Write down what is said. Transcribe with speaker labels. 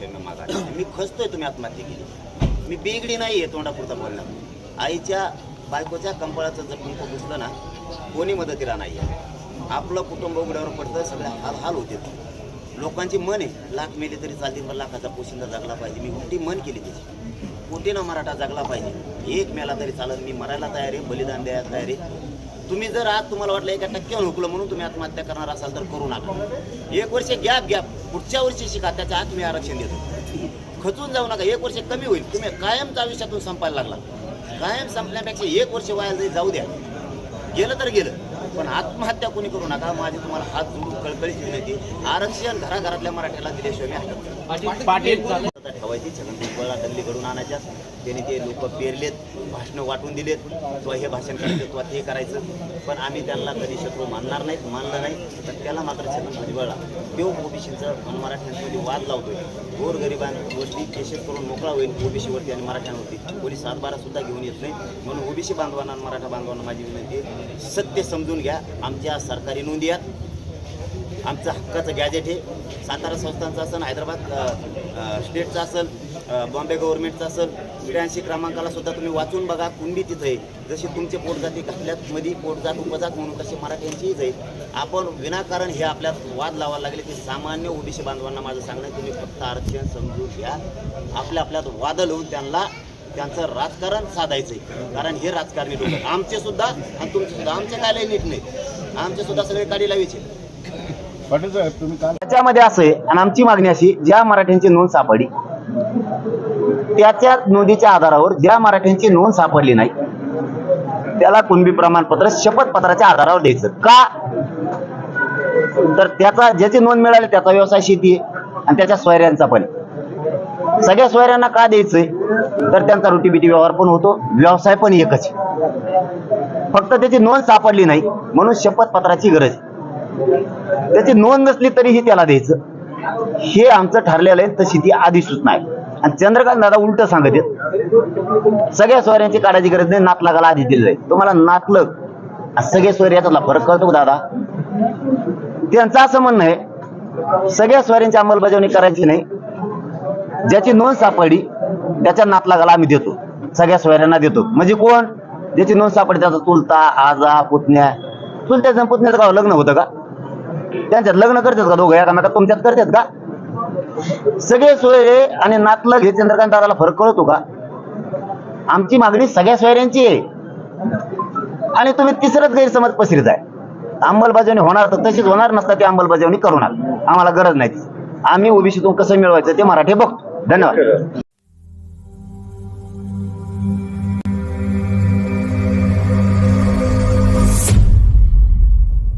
Speaker 1: आयुष्यानं मागा मी खचतोय तुम्ही आत्महत्या केली. मी बिगडी नाही आहे तोंडापुरता बोलणं. आईच्या बायकोच्या कंपळाचं जर कुंक घुसलं ना कोणी मदतीला नाही आहे आपलं कुटुंब उघड्यावर पडतं सगळ्या हाल हाल होते. लोकांची मन आहे लाख मेले तरी चालतील पण लाखाचा पोशिंदा जगला पाहिजे. मी मोठी मन केली त्याची. कोटीनं मराठा जगला पाहिजे? एक मेला तरी चालत मी मरायला तयार आहे बलिदान द्यायला तयार आहे. तुम्ही जर आज तुम्हाला वाटलं एका टक्क्यावर हुकलं म्हणून तुम्ही आत्महत्या करणार असाल तर करू नका. एक वर्ष गॅप गॅप. पुढच्या वर्षी शिका त्याच्या आत मी आरक्षण देतो. खचून जाऊ नका एक वर्ष कमी होईल. तुम्ही कायमच्या आयुष्यातून संपायला लागला. कायम संपण्यापेक्षा एक वर्ष वाया जाऊ द्या. गेलं तर गेलं पण आत्महत्या कोणी करू नका. माझी तुम्हाला हात जोडून कळकळीची विनंती. आरक्षण घराघरातल्या मराठ्याला दिल्याशिवाय मी हटत
Speaker 2: पाटील
Speaker 1: आता ठेवायची छगन भुजबळला दल्लीकडून आणायच्या. त्याने ते लोक पेरलेत भाषणं वाटून दिलेत किंवा हे भाषण करायचं किंवा ते करायचं. पण आम्ही त्यांना कधी शत्रू मानणार नाहीत मानलं नाही. तर त्याला मात्र छगन भुजबळला तो ओबीसीचं मराठ्यांमध्ये वाद लावतोय. गोरगरिबांवरती केसेस करून मोकळा होईल ओबीसीवरती आणि मराठ्यांवरती. कोणी सातबारा सुद्धा घेऊन येत नाही म्हणून ओबीसी बांधवांना आणि मराठा बांधवांना माझी विनंती सत्य समजून घ्या. आमच्या सरकारी नोंदी आहेत. आमचं हक्काचं गॅजेट आहे सातारा संस्थांचं असेल हैदराबाद स्टेटचं असेल बॉम्बे गव्हर्नमेंटचं असेल त्र्याऐंशी क्रमांकाला सुद्धा तुम्ही वाचून बघा कुंडी तिथं आहे. जशी तुमचे पोटजाती घातल्यात मध्ये पोटजात उपजात म्हणून तशी मराठ्यांचीच आहे. आपण विनाकारण हे आपल्यात वाद लावायला लागले की सामान्य ओबीसी बांधवांना माझं सांगणं तुम्ही फक्त आरक्षण समजून घ्या. आपल्या आपल्यात वाद लावून त्यांना त्यांचं राजकारण साधायचं आहे. कारण हे राजकारणी लोक आमचे सुद्धा आणि तुमचे सुद्धा आमचे काय नीट नाही. आमचे सुद्धा सगळे काढी लावायचे
Speaker 3: पाटील साहेब तुम्ही काल
Speaker 1: त्याच्यामध्ये असं आहे आणि आमची मागणी अशी ज्या मराठ्यांची नोंद सापडली त्याच्या नोंदीच्या आधारावर ज्या मराठ्यांची नोंद सापडली नाही त्याला कुणबी प्रमाणपत्र शपथपत्राच्या आधारावर द्यायचं का तर त्याचा ज्याची नोंद मिळाली त्याचा व्यवसाय शेती आहे आणि त्याच्या सोयऱ्यांचा पण आहे. सगळ्या सोयऱ्यांना का द्यायचंय तर त्यांचा रोटीबिटी व्यवहार पण होतो व्यवसाय पण एकच आहे. फक्त त्याची नोंद सापडली नाही म्हणून शपथपत्राची गरज आहे त्याची नोंद नसली तरीही त्याला द्यायचं. हे आमचं ठरलेलं आहे तशी ती अधिसूचना आहे. आणि चंद्रकांत दादा उलट सांगत आहेत. सगळ्या सोयऱ्यांची काढायची गरज नाही नातलागाला आधी दिलं जाईल तुम्हाला नातलग सगळे सोयरे फरक कळतो दादा? त्यांचं असं म्हणणं आहे सगळ्या सोयऱ्यांची अंमलबजावणी करायची नाही. ज्याची नोंद सापडली त्याच्या नातलागाला आम्ही देतो. सगळ्या सोयऱ्यांना देतो. म्हणजे कोण? ज्याची नोंद सापडली त्याचा चुलता आजा पुतण्या. चुलत्याचं पुतण्याचं का हो, लग्न होतं का? त्यांच्यात लग्न करतात का दोघं एकामेका तुमच्यात करतात का? सगळे सोयरे आणि नातलग हे चंद्रकांत दादाला फरक कळतो का? आमची मागणी सगळ्या सोयऱ्यांची आहे. आणि तुम्ही तिसरंच गैरसमज पसरीत आहे. अंमलबजावणी होणार तर तशीच होणार नसता ती अंमलबजावणी करू नका आम्हाला गरज नाही आम्ही ओबीसीतून कसं मिळवायचं ते मराठी बघतो. धन्यवाद.